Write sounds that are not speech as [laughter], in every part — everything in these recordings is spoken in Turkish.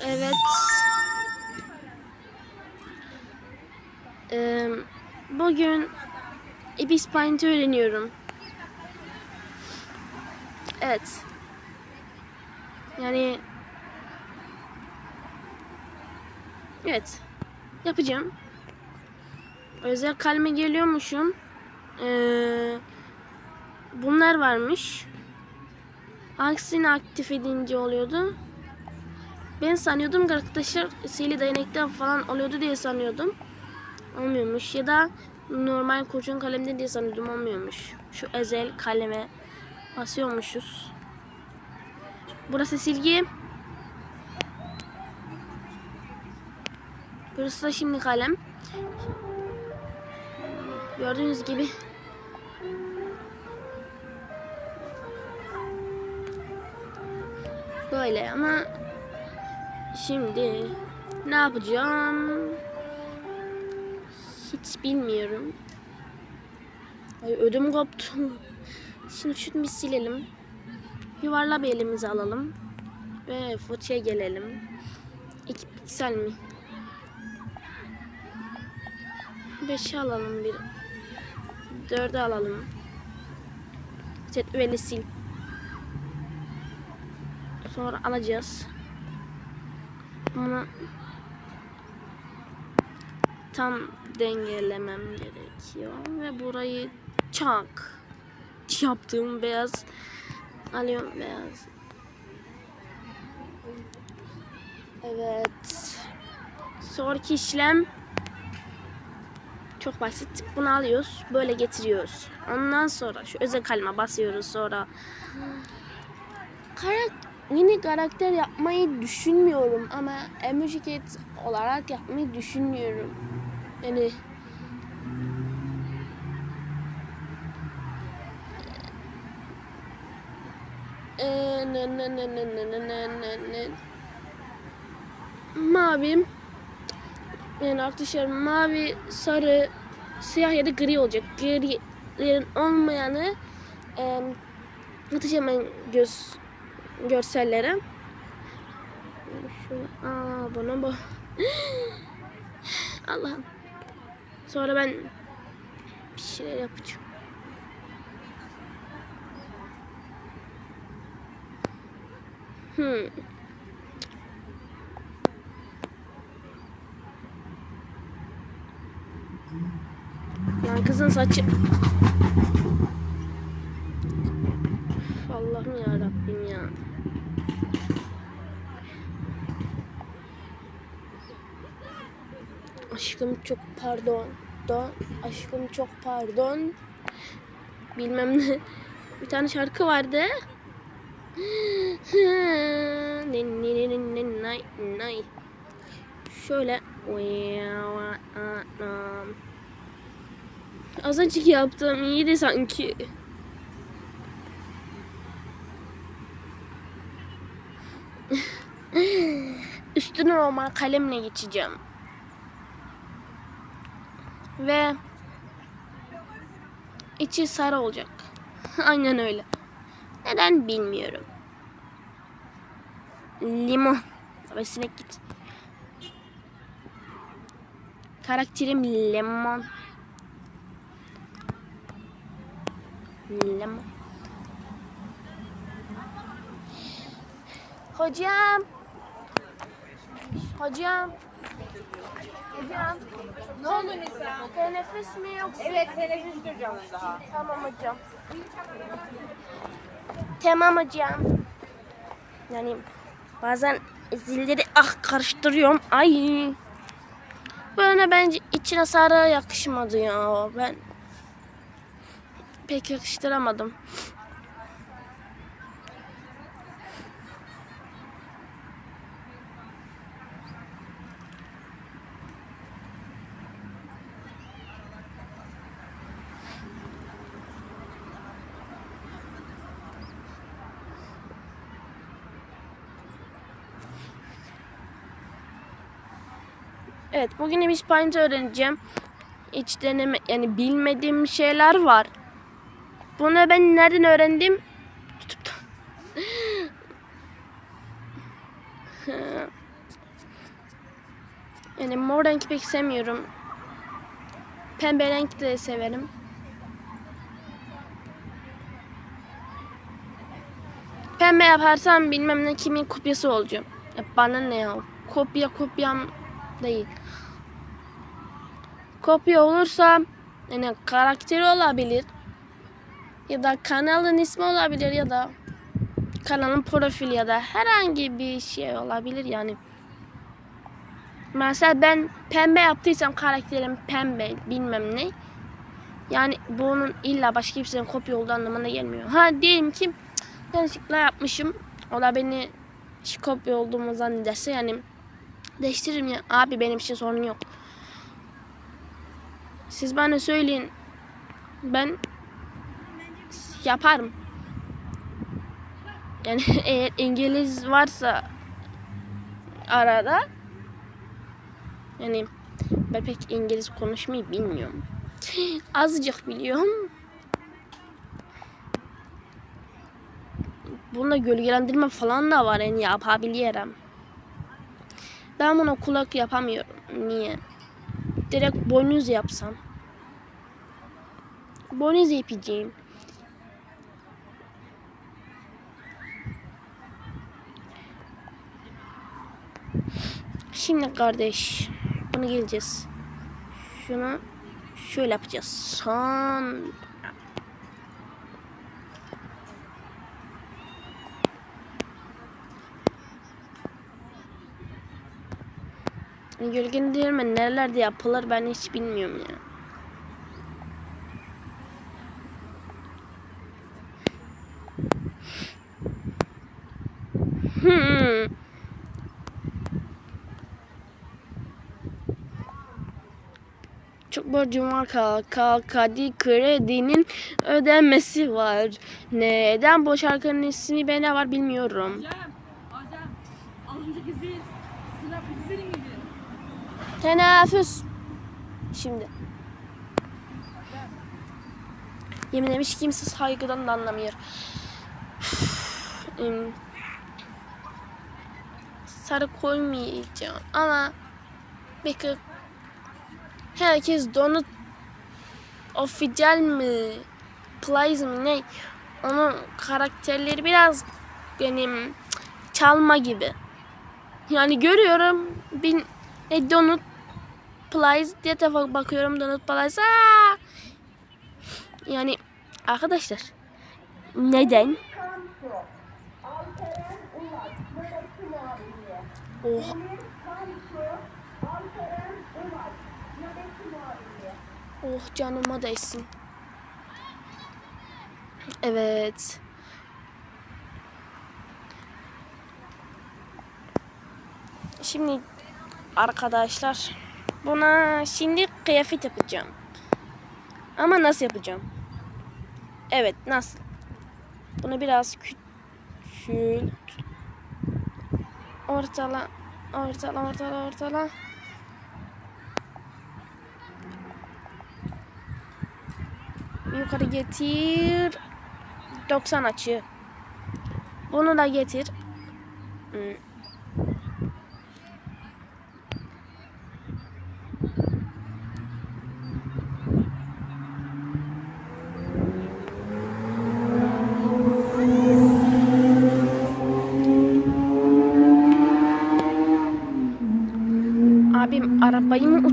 Evet. Ee, bugün Ibis Paint'i öğreniyorum. Evet. Yani Evet. Yapacağım. Özel kaleme geliyormuşum. Ee, bunlar varmış. Hangisini aktif edince oluyordu? Ben sanıyordum arkadaşlar sihirli değnekten falan oluyordu diye sanıyordum. Olmuyormuş. Ya da normal kurşun kalemde diye sanıyordum olmuyormuş. Şu özel kaleme basıyormuşuz. Burası silgi. Burası da şimdi kalem. Gördüğünüz gibi böyle ama şimdi ne yapacağım hiç bilmiyorum. Ay ödüm koptu. Şimdi şunu bir silelim. Yuvarla bir elimize alalım. Ve fırçaya gelelim. 2 piksel mi? 5'i alalım bir. 4'ü alalım. Cetveli sil. Sonra alacağız. Bunu tam dengelemem gerekiyor ve burayı çak yaptığım beyaz alıyorum beyaz. Evet. Sonraki işlem çok basit. Bunu alıyoruz. Böyle getiriyoruz. Ondan sonra şu özel kaleme basıyoruz. Sonra karak yeni karakter yapmayı düşünmüyorum ama Emoji Kids olarak yapmayı düşünmüyorum. Yani e, Mavim yani arkadaşlar mavi, sarı, siyah ya da gri olacak. Grilerin olmayanı e, arkadaşlar ben göz görsellere. Şunu, aa bana bak. Allah'ım. Sonra ben bir şeyler yapacağım. Hmm. Lan kızın saçı. Üf, Allah'ım ya Rabbim ya. Aşkım çok pardon. Da aşkım çok pardon. Bilmem ne. [laughs] Bir tane şarkı vardı. Şöyle Az önceki yaptığım iyiydi sanki. [laughs] Üstüne normal kalemle geçeceğim. Ve içi sarı olacak. [laughs] Aynen öyle. Neden bilmiyorum. Limon. Ve sinek git. Karakterim lemon. Lemon. Hocam. Hocam. Hocam. Ne oldu Nisa? Teneffüs mü yoksa? Evet teneffüs duracağım daha. Tamam hocam. Tamam hocam. Yani bazen zilleri ah karıştırıyorum. Ay. Böyle bence içine sarı yakışmadı ya. Ben pek yakıştıramadım. Evet bugün Paint öğreneceğim. Hiç deneme yani bilmediğim şeyler var. Bunu ben nereden öğrendim? [laughs] Yani mor renk pek sevmiyorum. Pembe renk de severim. Pembe yaparsam bilmem ne kimin kopyası olacağım. Ya bana ne ya? Kopya kopyam değil. Kopya olursa yani karakteri olabilir. Ya da kanalın ismi olabilir ya da kanalın profili ya da herhangi bir şey olabilir yani. Mesela ben pembe yaptıysam karakterim pembe bilmem ne. Yani bunun illa başka birisinin kopya olduğu anlamına gelmiyor. Ha diyelim ki yanlışlıkla yapmışım. O da beni kopya olduğumu zannederse yani değiştiririm ya. Abi benim için sorun yok. Siz bana söyleyin. Ben yaparım. Yani [laughs] eğer İngiliz varsa arada yani ben pek İngiliz konuşmayı bilmiyorum. [laughs] Azıcık biliyorum. Bunda gölgelendirme falan da var yani yapabiliyorum. Ben bunu kulak yapamıyorum. Niye? Direkt boynuz yapsam. Boynuz yapacağım. Şimdi kardeş bunu geleceğiz. Şunu şöyle yapacağız. Son Gölgelendirme nerelerde yapılır ben hiç bilmiyorum ya. Hmm. Çok borcum var kalk kalk kredinin ödemesi var. Neden bu şarkının ismi bende var bilmiyorum. Hocam, hocam. Az önceki zil. Sıra zil miydi? Teneffüs. Şimdi. Yemin demiş kimse saygıdan da anlamıyor. Sarı koymayacağım ama belki herkes donut ofical mi plays mi ne onun karakterleri biraz benim çalma gibi. Yani görüyorum bin e, donut Plies diye defa bakıyorum Donut Plies. Aa! Yani arkadaşlar neden? Oha. Oh canıma değsin. Evet. Şimdi arkadaşlar buna şimdi kıyafet yapacağım. Ama nasıl yapacağım? Evet nasıl? Bunu biraz küçült. Ortala. Ortala ortala ortala. Yukarı getir. 90 açı. Bunu da getir. Hmm.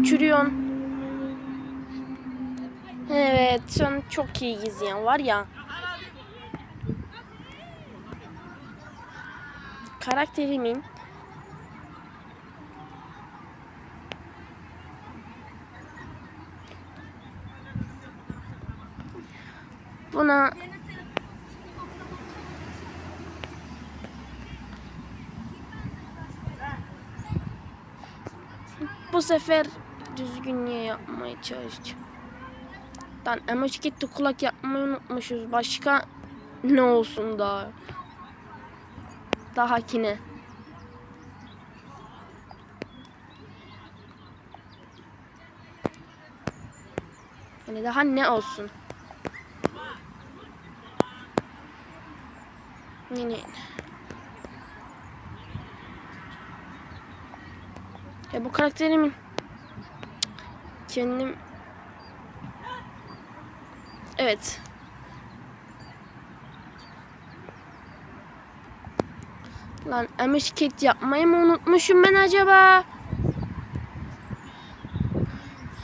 Uçuruyorsun? Evet sen çok iyi izleyen var ya. Karakterimin buna bu sefer düzgün niye yapmaya çalışacağım. Lan emoji gitti kulak yapmayı unutmuşuz. Başka ne olsun daha? Daha ki ne? Hani daha ne olsun? Yine. Ya bu karakterimin kendim Evet. Lan emişket yapmayı mı unutmuşum ben acaba?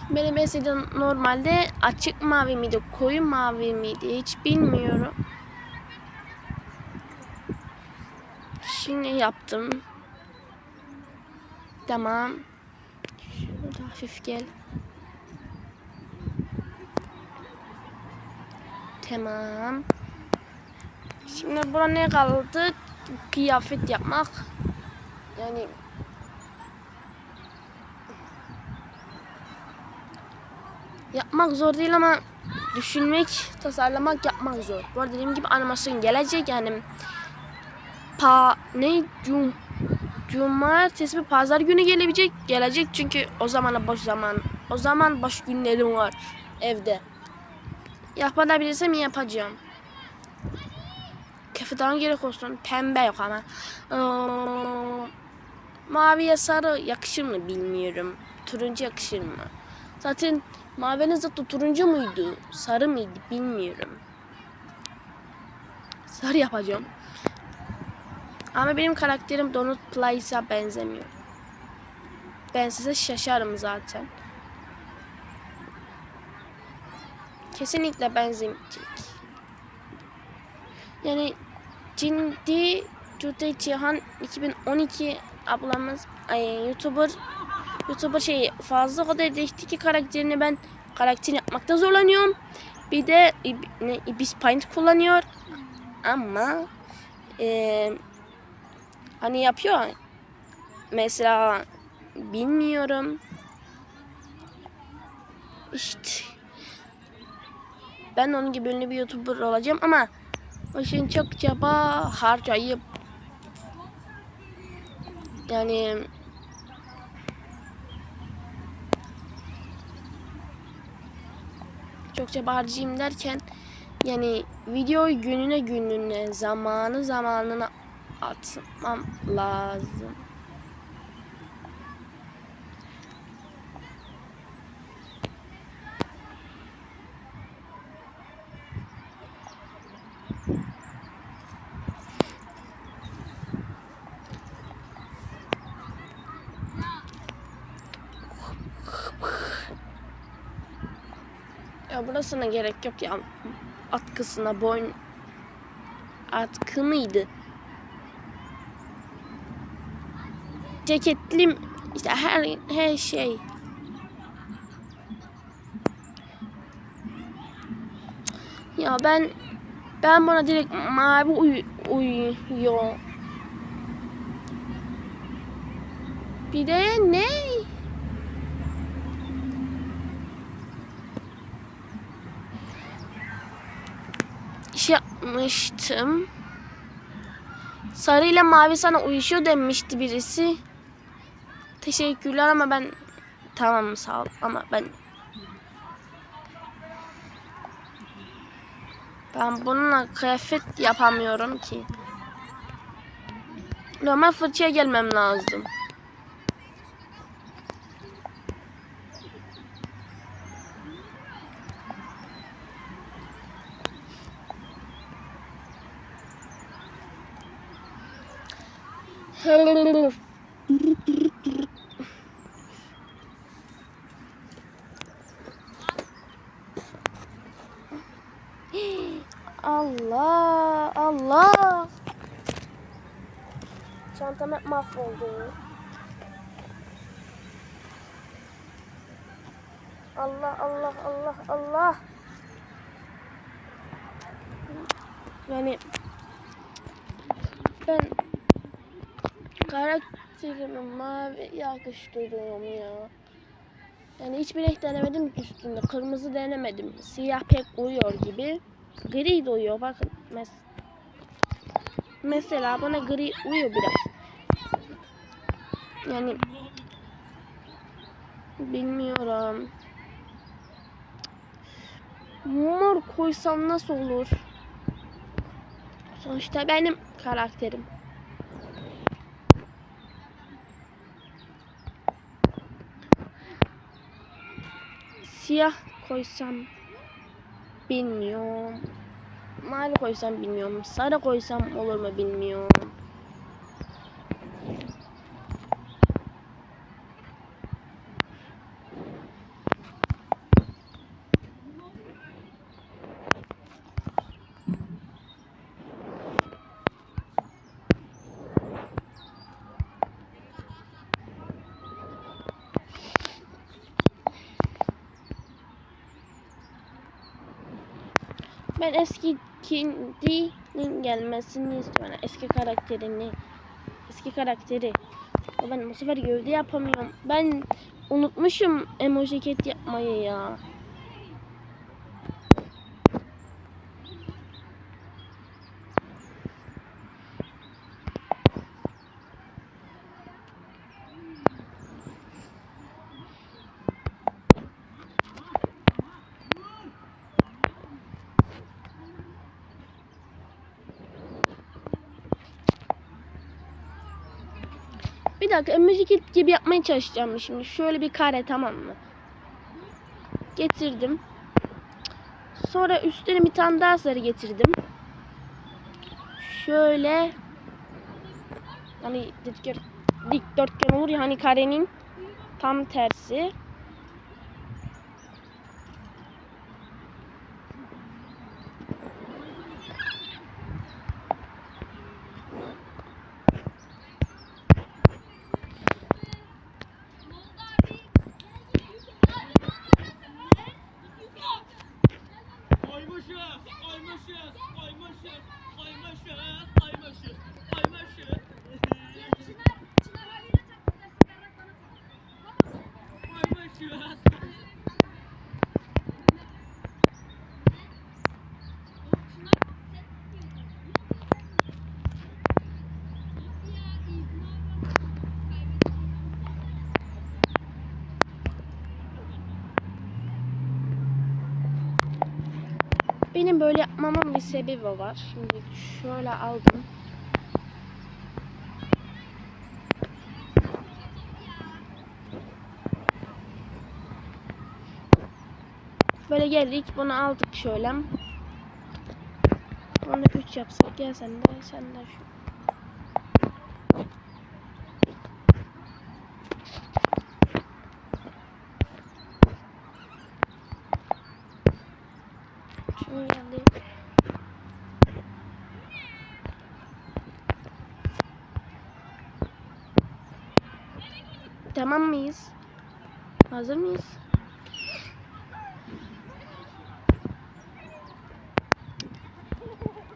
Benim eskiden normalde açık mavi miydi, koyu mavi miydi hiç bilmiyorum. Şimdi yaptım. Tamam. Şurada hafif gel. Tamam. Şimdi bura ne kaldı? Kıyafet yapmak. Yani yapmak zor değil ama düşünmek, tasarlamak, yapmak zor. Bu arada dediğim gibi animasyon gelecek yani pa ne cum cumartesi ve pazar günü gelebilecek gelecek çünkü o zamana boş zaman o zaman boş günlerim var evde yapabilirsem yapacağım. Kafeden gerek olsun. Pembe yok ama. Ee, maviye sarı yakışır mı bilmiyorum. Turuncu yakışır mı? Zaten mavinin zıttı turuncu muydu sarı mıydı bilmiyorum. Sarı yapacağım. Ama benim karakterim Donald Place'a benzemiyor. Ben size şaşarım zaten. Kesinlikle benzemeyecek. Yani Cindi Cüde Cihan 2012 ablamız ay, YouTuber YouTuber şey fazla kadar değişti ki karakterini ben karakter yapmakta zorlanıyorum. Bir de ne, Ibis Paint kullanıyor. Ama eee Hani yapıyor. Mesela bilmiyorum. İşte ben onun gibi ünlü bir YouTuber olacağım ama o için çok çaba harcayıp yani çok çaba harcayayım derken yani videoyu gününe gününe zamanı zamanına atmam lazım. Ya burasına gerek yok ya. Atkısına boyun atkı mıydı? ceketlim işte her her şey. Ya ben ben buna direkt mavi uy, uyuyor. Bir de ne? Yapmıştım. Sarı ile mavi sana uyuşuyor demişti birisi. Teşekkürler ama ben tamam sağ ol ama ben ben bununla kıyafet yapamıyorum ki. Normal fırçaya gelmem lazım. Allah Allah. Çantam hep mahvoldu. Allah Allah Allah Allah. Yani ben karakterimi mavi yakıştırıyorum ya. Yani hiçbir renk denemedim ki üstünde. Kırmızı denemedim. Siyah pek uyuyor gibi. Gri de uyuyor. Bakın. Mes mesela bana gri uyuyor biraz. Yani bilmiyorum. Mor koysam nasıl olur? Sonuçta benim karakterim. Siyah koysam bilmiyorum. Mavi koysam bilmiyorum. Sarı koysam olur mu bilmiyorum. Ben eski Kindy'nin gelmesini istiyorum. Eski karakterini. Eski karakteri. Ben bu sefer gövde yapamıyorum. Ben unutmuşum emoji ket yapmayı ya. Dakika emoji kit gibi yapmaya çalışacağım şimdi. Şöyle bir kare tamam mı? Getirdim. Sonra üstüne bir tane daha sarı getirdim. Şöyle hani dikdör- dikdörtgen olur ya hani karenin tam tersi. Yapmamın bir sebebi var. Şimdi şöyle aldım. Böyle geldik. Bunu aldık şöyle. Onu 3 yapsak. Gel sen de. Sen de şu. Şunu geldi. Tamam mıyız? Hazır mıyız?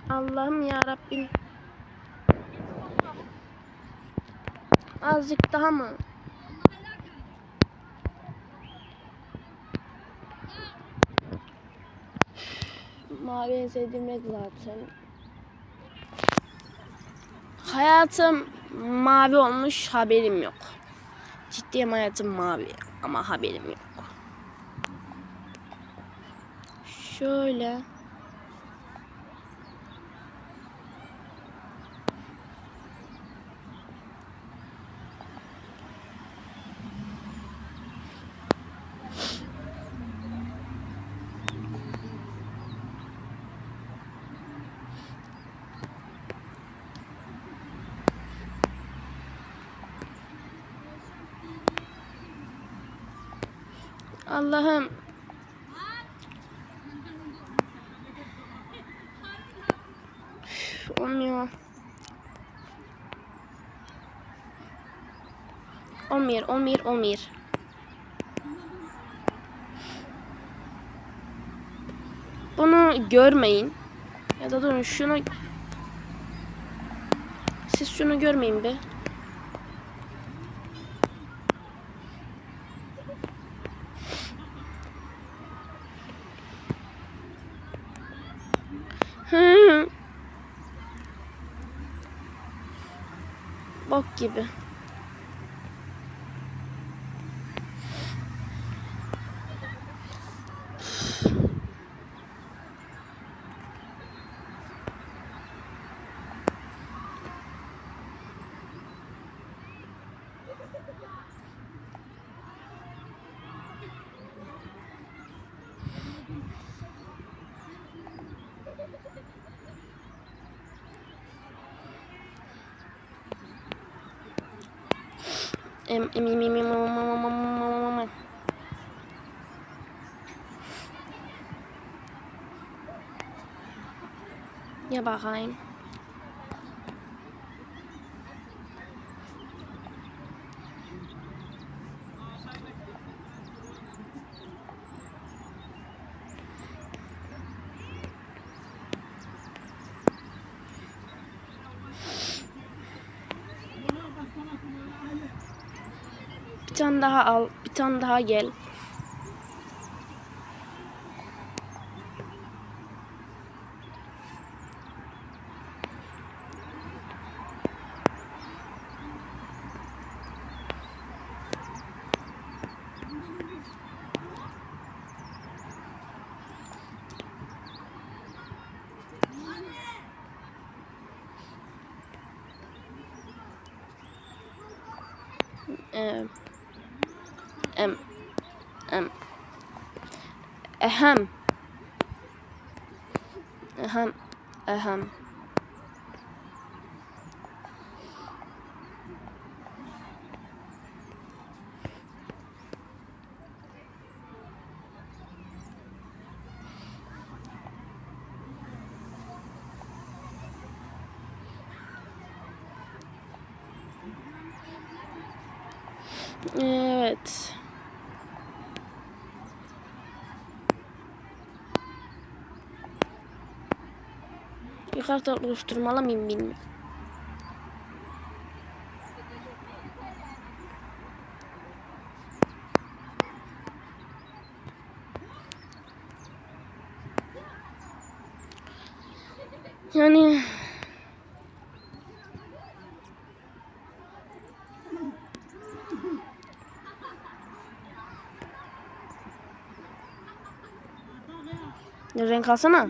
Allah'ım ya Rabbim. Azıcık daha mı? Mavi en sevdiğim renk zaten. Hayatım mavi olmuş haberim yok. Ciddiyim hayatım mavi ama haberim yok. Şöyle. Allah'ım. Olmuyor. Olmuyor, olmuyor, olmuyor. Bunu görmeyin. Ya da durun şunu siz şunu görmeyin be. Gibi. Ya bakayım. Bir tane daha al, bir tane daha gel. Ee, um, um, ahem, ahem, ahem. Yukarıda oluşturmalı mıyım bilmiyorum. Yani renk alsana.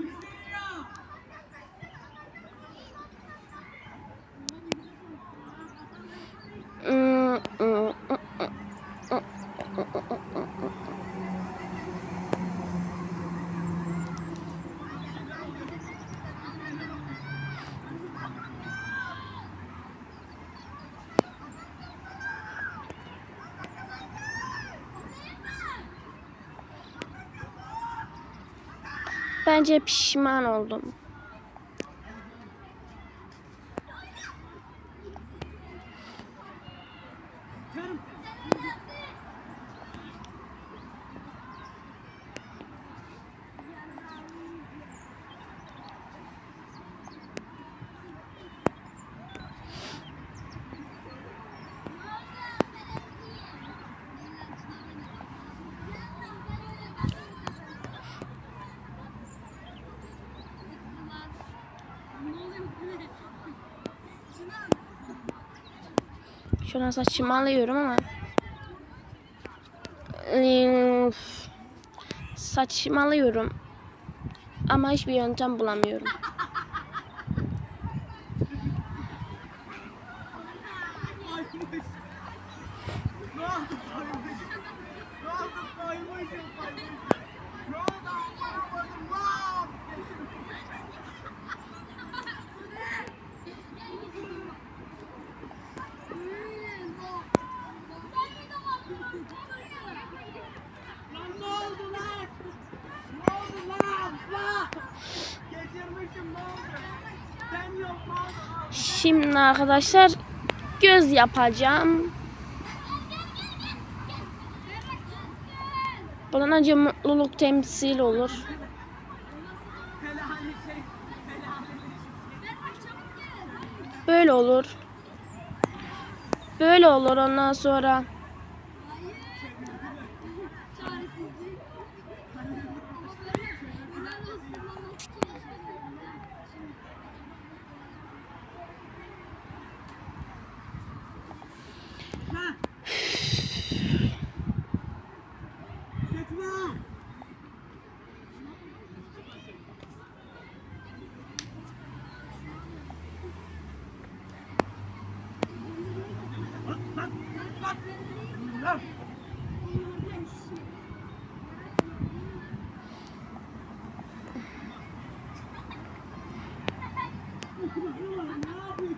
Bence pişman oldum. Şu an saçımı alıyorum ama Eee, saçımı alıyorum ama hiçbir yöntem bulamıyorum. Kaymış. Ne oldu kaymış? Ne oldu kaymışım kaymışım? Ne oldu anlamadım lan? Lan ne oldu lan? Ne oldu lan? Lan! Geçirmişim ne oldu? Sen yok ne oldu? Şimdi arkadaşlar göz yapacağım. Bundan önce mutluluk temsil olur. Böyle olur. Böyle olur ondan sonra. Lan! Gitme! Lan! Ne yapayım?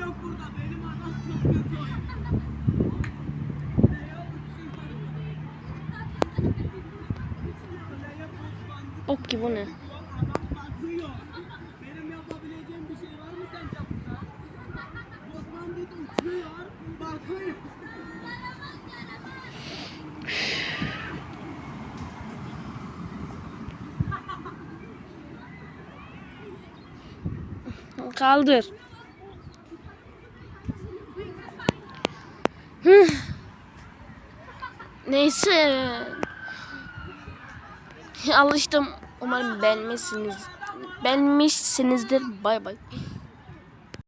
yok? Kaleye post bandı Ok ki bu ne? Kaldır. Neyse. Alıştım. Umarım beğenmişsiniz. Beğenmişsinizdir. Bay bay.